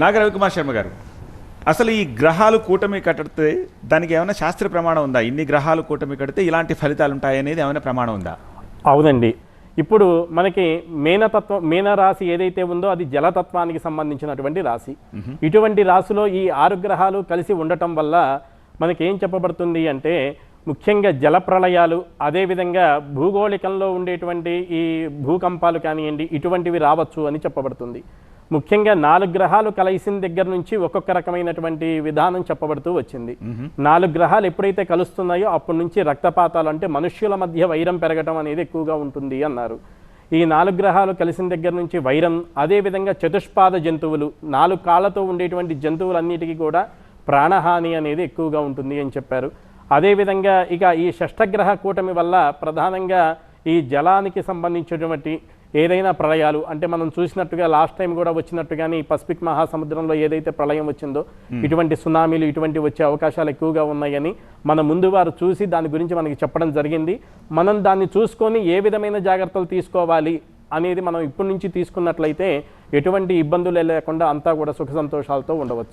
నాగ రవికుమార్ శర్మ గారు అసలు ఈ గ్రహాలు కూటమి కడితే దానికి ఏమైనా శాస్త్ర ప్రమాణం ఉందా? ఇన్ని గ్రహాలు కూటమి కడితే ఇలాంటి ఫలితాలు ఉంటాయి అనేది ఏమైనా ప్రమాణం ఉందా? అవునండి. ఇప్పుడు మనకి మేనతత్వం మేన రాశి ఏదైతే ఉందో అది జలతత్వానికి సంబంధించినటువంటి రాశి. ఇటువంటి రాశిలో ఈ ఆరు గ్రహాలు కలిసి ఉండటం వల్ల మనకి ఏం చెప్పబడుతుంది అంటే ముఖ్యంగా జల ప్రళయాలు అదేవిధంగా భూగోళికంలో ఉండేటువంటి ఈ భూకంపాలు కానివ్వండి ఇటువంటివి రావచ్చు అని చెప్పబడుతుంది. ముఖ్యంగా నాలుగు గ్రహాలు కలిసిన దగ్గర నుంచి ఒక్కొక్క రకమైనటువంటి విధానం చెప్పబడుతూ వచ్చింది. నాలుగు గ్రహాలు ఎప్పుడైతే కలుస్తున్నాయో అప్పటి నుంచి రక్తపాతాలు అంటే మనుష్యుల మధ్య వైరం పెరగటం అనేది ఎక్కువగా ఉంటుంది అన్నారు. ఈ నాలుగు గ్రహాలు కలిసిన దగ్గర నుంచి వైరం అదేవిధంగా చతుష్పాద జంతువులు నాలుగు కాళ్ళతో ఉండేటువంటి జంతువులన్నిటికీ కూడా ప్రాణహాని అనేది ఎక్కువగా ఉంటుంది అని చెప్పారు. అదేవిధంగా ఇక ఈ షష్టగ్రహ కూటమి వల్ల ప్రధానంగా ఈ జలానికి సంబంధించినటువంటి ఏదైనా ప్రళయాలు అంటే మనం చూసినట్టుగా లాస్ట్ టైం కూడా వచ్చినట్టుగానే ఈ పసిఫిక్ మహాసముద్రంలో ఏదైతే ప్రళయం వచ్చిందో ఇటువంటి సునామీలు ఇటువంటి వచ్చే అవకాశాలు ఎక్కువగా ఉన్నాయని మన ముందు వారు చూసి దాని గురించి మనకి చెప్పడం జరిగింది. మనం దాన్ని చూసుకొని ఏ విధమైన జాగ్రత్తలు తీసుకోవాలి అనేది మనం ఇప్పటి నుంచి తీసుకున్నట్లయితే ఎటువంటి ఇబ్బందులు లేకుండా అంతా కూడా సుఖ సంతోషాలతో ఉండవచ్చు.